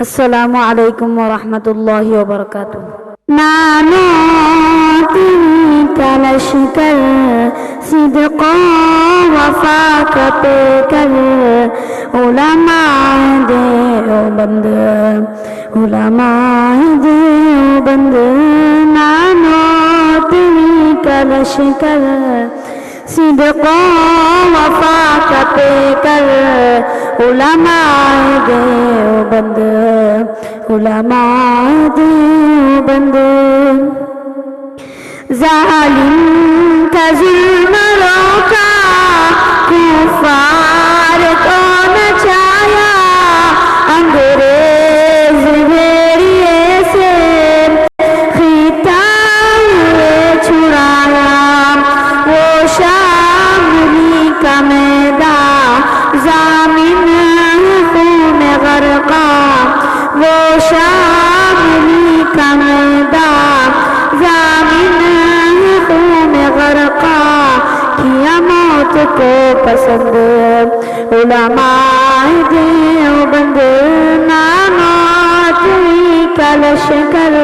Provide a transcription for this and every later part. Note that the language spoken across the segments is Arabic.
السلام عليكم ورحمة الله وبركاته. ما نعطيك صدقا الصدق وفاك بك العلماء دیوبند علماء دیوبند ما نعطيك لشك صدق وفاك بك العلماء دیوبند উলামা দেওবন্দ জালিম کو پسند علماء دیوبند نامات کا لشکر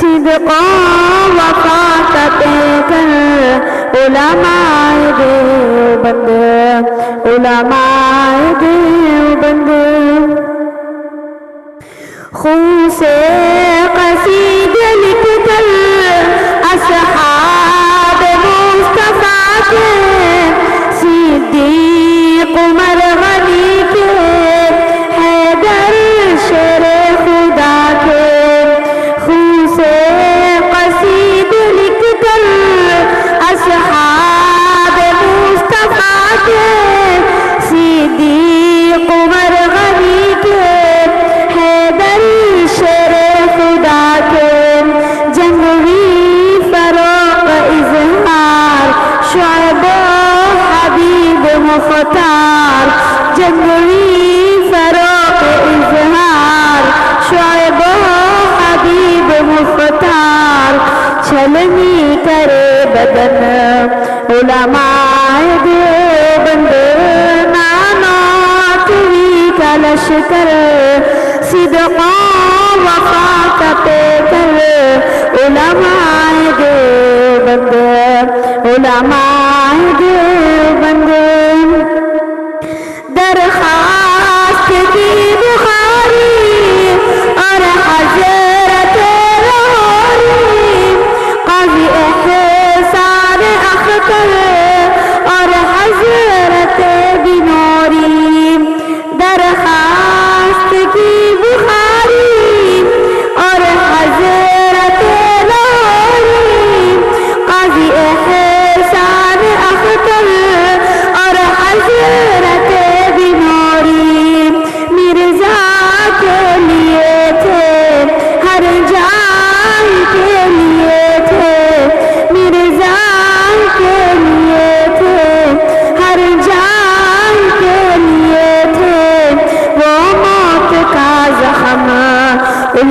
صدق و وفا کا پیکر علماء دیوبند علماء دیوبند خون سے شبري فراق إزهار شعبه حبیب مفتار چلنی کرے بدن علماء دے بند نامات ہوئی کا لشکر صدقا وفا کا پیکر علماء دے بند علماء